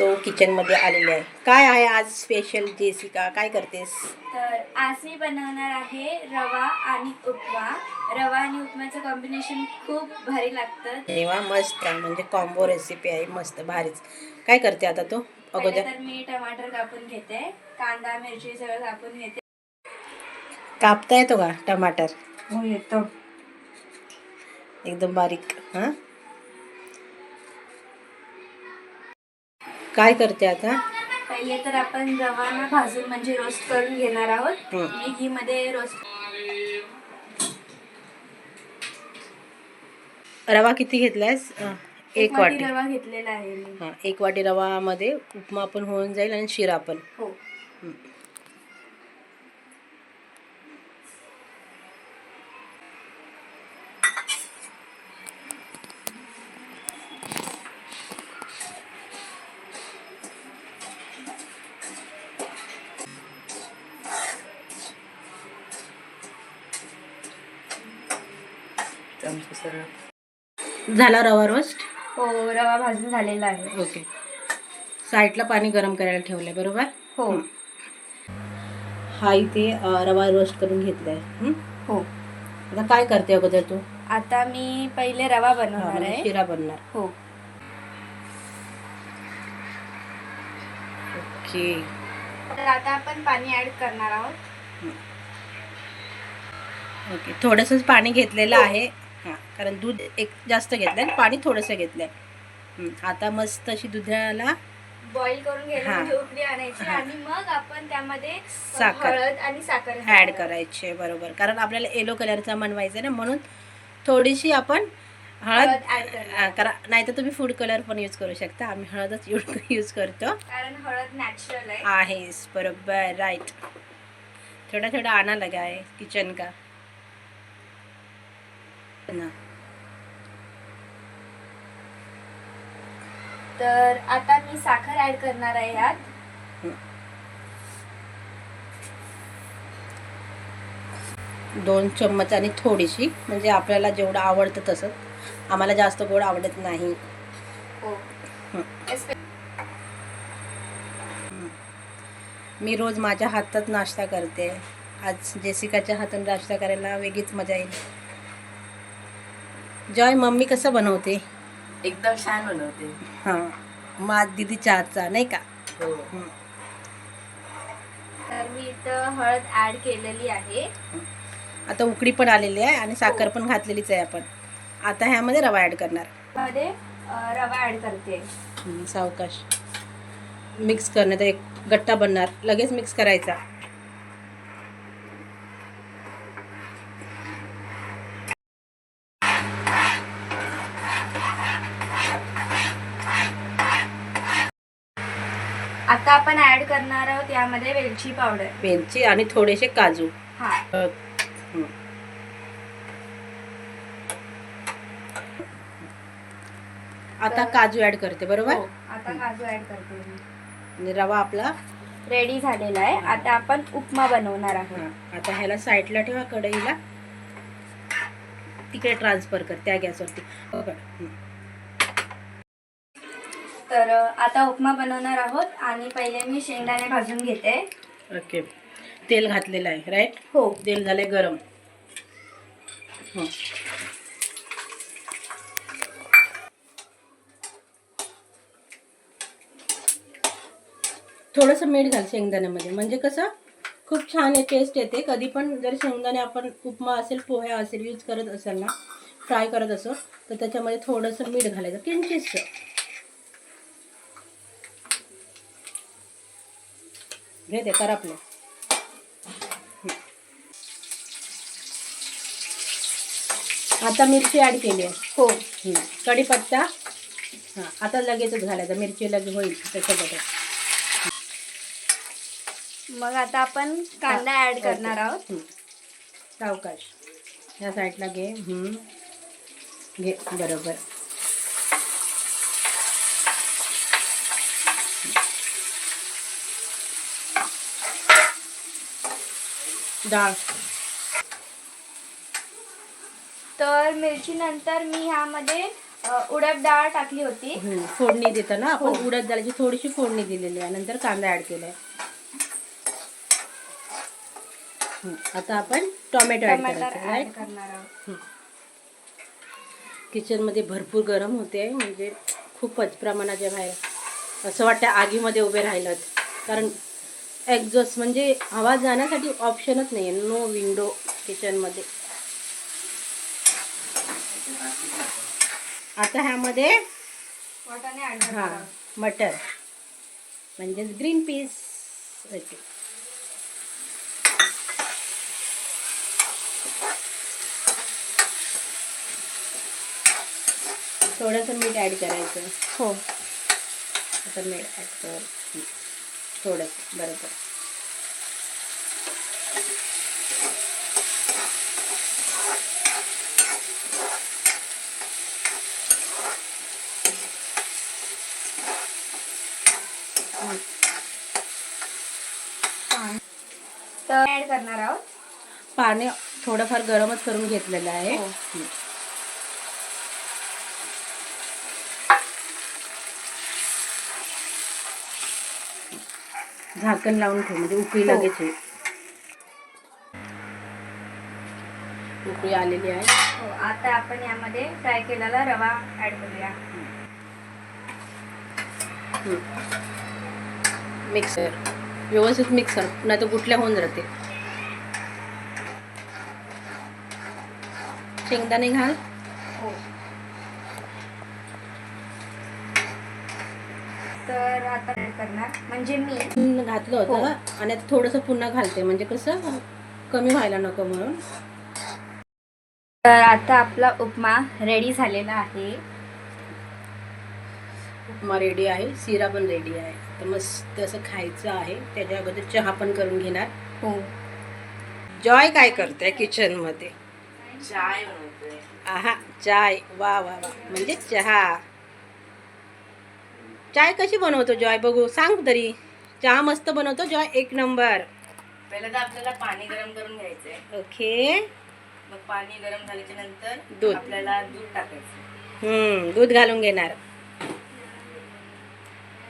So किचनमध्ये आलेले आहे. काय आहे आज स्पेशल जेसिका? काय करतेस? तर आज मी बनवणार आहे रवा आणि उपमा. रवा आणि उपमाचं कॉम्बिनेशन खूप भारी लागतं. तेव्हा मस्त. म्हणजे कॉम्बो रेसिपी आहे. मस्त भारीच. काय करते आता तू? अगोदर? तर मी टमाटर कापून घेते. कांदा मिरची सगळं कापून घेते. कापता येतो का टमाटर? हो येतो. एकदम बारीक हां? काय करते आता? पहिले तर आपण रवा ना भाजून म्हणजे रोस्ट करून घेणार आहोत. हं. मी घी मध्ये रोस्ट रवा किती घेतलायस? अं, एक वाटी रवा घेतलेला आहे मी. हां एक वाटी रवामध्ये उपमा पण होऊन जाईल आणि शिरा पण. हो. झाला रवा रोस्ट हो रवा भाजून झालेला आहे. ओके साईडला पाणी गरम करायला ठेवलंय बरोबर? हो. हा. इथे रवा रोस्ट करून घेतलाय. हं? हो. आता काय करते अगोदर तू? आता मी पहिले रवा बनवणार म्हणजे आहे. शिरा बनणार. हो. ओके तर आता आपण पाणी ऍड करणार आहोत. ओके थोडंसंच पाणी घेतलेलं आहे. हां कारण दूध एक जास्त घेतलंय आणि पाणी थोडंसं घेतलंय हं, आता मस्त अशी दुधाला बॉईल करून घ्यायला. म्हणजे आणायची. आणि मग आपण त्यामध्ये साखर. हळद आणि साखर ॲड घालायची. करायचे बरोबर कारण आपल्याला येलो कलरचा बनवायचा आहे ना म्हणून थोडीशी आपण हळद ऍड करा नाही तर तुम्ही फूड कलर पण यूज करू शकता आम्ही हळदच यूज यूज करतो कारण हळद नॅचरल आहे आहेस बरोबर राईट थोड़ा थोड़ा आना लगा है किचन का ना तर आता मी साखर ऍड करणार आहे यात दोन चम्मच आणि थोडीशी म्हणजे आपल्याला जेवढं आवडतं तसं. आम्हाला जास्त गोड आवडत नाही. हो. मी रोज माझ्या हातात नाश्ता करते. आज जेसिकाच्या हातून नाश्ता करायला वेगळीच मजा येईल. जॉय मम्मी कसं बनवते? एकदम छान बनवते. हां. मा दिदीच्या हातचा नाही का? हो. हं. तर मी इथं हळद ऍड केलेली आहे. आता उकडी पण आलेली आहे आणि साखर पण घातलेलीच आहे आपण. आता ह्यामध्ये रवा ॲड करणार. मध्ये अं, रवा ऍड करते. हं, सावकाश. मिक्स करण्यात एक गट्टा बनणार. लगेच मिक्स करायचा. आता आपण ऍड करणार आहोत यामध्ये वेलची पावडर वेलची आणि थोडेसे काजू. हा. अ, हं. आता काजू ॲड करते बरोबर? हो, आता काजू ऍड करते मी. आणि रवा आपला रेडी झालेला आहे. आता आपण उपमा बनवणार आहोत. हां. आता ह्याला साईडला ठेवा कढईला. तिकडे ट्रान्सफर कर त्या गॅसवरती. बघ. तर आता उपमा बनवणार आहोत आणि पहिले मी शेंगदाणे भाजून घेते. ओके. तेल घातलेलं आहे राईट हो. तेल झाले गरम. हं. थोडंसं मीठ घाल शेंगदाण्यामध्ये. म्हणजे कसं खूप छान आहे टेस्ट येते. कधी पण जर शेंगदाणे आपण उपमा असेल पोह्या असेल यूज करत असेल ना फ्राय करत असो तर त्याच्यामध्ये थोडंसं मीठ घालायचं. किंचितसं घे ते कर आपलं. आता मिरची ॲड केली आहे. हो. कढीपत्ता. हां आता लगेचच घालायचा. मिरची लगेच होईल त्याच्याबरोबर. मग आता आपण कांदा ऍड करणार आहोत. सावकाश. या साईडला घे. हं. घे बरोबर. डाळ. तर मिरची नंतर मी ह्यामध्ये उडद डाळ टाकली होती. हम्म, फोडणी देताना आपण हो. उडद डाळीची थोडीशी फोडणी दिलेली आहे. नंतर कांदा ऍड केलाय. हम्म, आता आपण टोमॅटो ऍड करणार आहोत. किचनमध्ये भरपूर गरम होते म्हणजे खूपच प्रमाणाच्या बाहेर असं वाटतं आगीमध्ये उभे राहिलं कारण एक्झॉस्ट म्हणजे हवा जाण्यासाठी ऑप्शनच नाही आहे नो विंडो किचनमध्ये आता ह्यामध्ये हां मटर म्हणजेच ग्रीन पीस ओके थोडंसं मीठ ॲड करायचं. हो. आता मीठ ॲड कर. थोडंसं बरोबर. हं. तर करणार आहोत. पाणी थोडंफार गरमच करून घेतलेलं आहे. झाकण लावून ठेव म्हणजे उकळी हो. लगेच येईल. उकळी आलेली आहे. हो आता आपण यामध्ये फ्राय केलेला रवा ऍड करूया. मिक्सर. व्यवस्थित मिक्सर नाही तर गुटल्या होऊन जाते शेंगदाणे घाल. हो. तर आता करणार? म्हणजे मी हं, घातलं हो. होतं आणि आता थोडंसं पुन्हा घालते. म्हणजे कसं कमी व्हायला नको म्हणून. तर आता आपला उपमा रेडी झालेला आहे. उपमा रेडी आहे. शिरा पण रेडी आहे. तर मस्त असं खायचं आहे. त्याच्या अगोदर चहा पण करून घेणार. हो. जॉय काय करते किचनमध्ये? चाय आहा चाय. वा वा वा. म्हणजे चहा. चाय कशी बनवतो जॉय? बघू. सांग तरी. चहा मस्त बनवतो जॉय. एक नंबर. पहिलं तर आपल्याला पाणी गरम करून घ्यायचंय. ओके. मग पाणी गरम झाल्याच्यानंतर दूध. आपल्याला दूध टाकायचं. हम्म दूध घालून घेणार.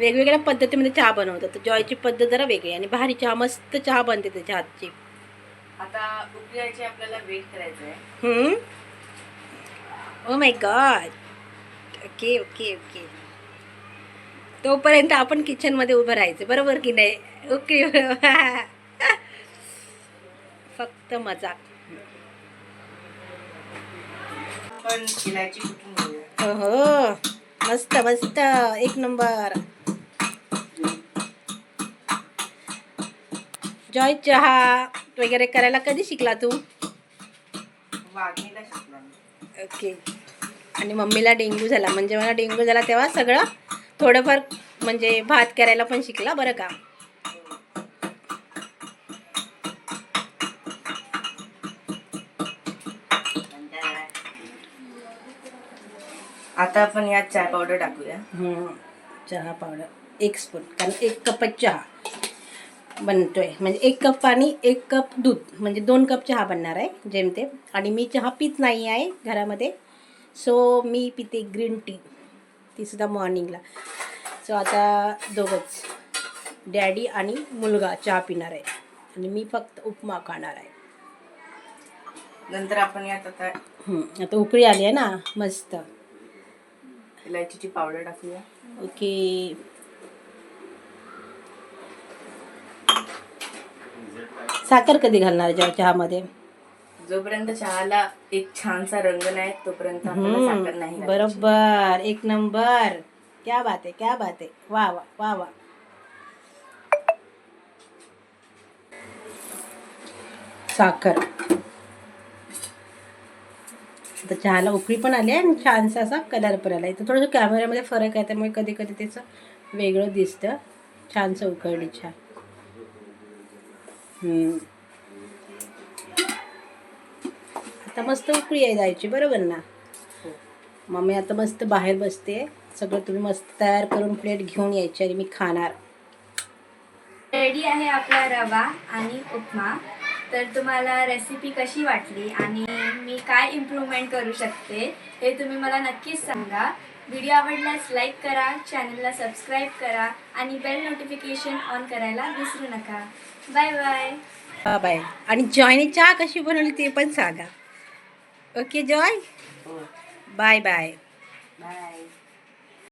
वेगवेगळ्या पद्धतीमध्ये चहा बनवतात जॉयची पद्धत जरा वेगळी आणि भारी चहा मस्त चहा बनते त्याच्या हातची. आता उकळायची आपल्याला वेट करायचंय. Hmm? O my god okay okay okay तोपर्यंत आपण किचनमध्ये उभं राहायचं. बरोबर की नाही? ओके. फक्त मजाक घेऊया हो मस्त मस्त. एक नंबर. जॉय चहा वगैरे करायला कधी शिकला तू. ओके. आणि मम्मीला डेंग्यू झाला. म्हणजे मला डेंग्यू झाला तेव्हा सगळं थोडंफार म्हणजे भात करायला पण शिकला बरं का? आता आपण यात चाय पावडर टाकूया. चहा पावडर. एक स्पून कारण एक कपच चहा बनतोय. म्हणजे एक कप पाणी एक कप दूध. म्हणजे दोन कप चहा बनणार आहे जेमते आणि मी चहा पित नाही आहे घरामध्ये. सो मी पिते ग्रीन टी तीसुद्धा मॉर्निंगला सो आता दोघंच. डॅडी आणि मुलगा चहा पिणार आहे. आणि मी फक्त उपमा खाणार आहे. नंतर आपण यात आता आता उकळी आली आहे ना मस्त. इलायचीची पावडर टाकूया. ओके. साखर कधी घालणार जेव्हा चहामध्ये? जोपर्यंत चहाला एक छानसा रंग नाही तोपर्यंत आपल्याला साखर नाही घालायची. बरोबर. एक नंबर. क्या बात आहे क्या बात आहे. वा वा वा वा. साखर. आता चहाला उकळी पण आली आहे आणि छानसा असा कलर पण आला इथं थोडंसं कॅमेऱ्यामध्ये फरक आहे त्यामुळे कधी कधी त्याचं वेगळं दिसतं. छानसं उकळली चहा हम्म. आता मस्त उकळी आहे जायची बरोबर ना? हो. मम्मी आता मस्त बाहेर बसते. सगळं तुम्ही मस्त तयार करून प्लेट घेऊन यायची आणि मी खाणार. रेडी आहे आपला रवा आणि उपमा. तर तुम्हाला रेसिपी कशी वाटली आणि मी मी काय इम्प्रूव्हमेंट करू शकते हे तुम्ही मला नक्कीच सांगा. व्हिडिओ आवडल्यास लाईक करा चॅनलला सबस्क्राईब करा आणि बेल नोटिफिकेशन ऑन करायला विसरू नका. बाय बाय बाय आणि जॉयने चहा कशी बनवली ते पण सांगा. Okay Joy? Bye bye. Bye.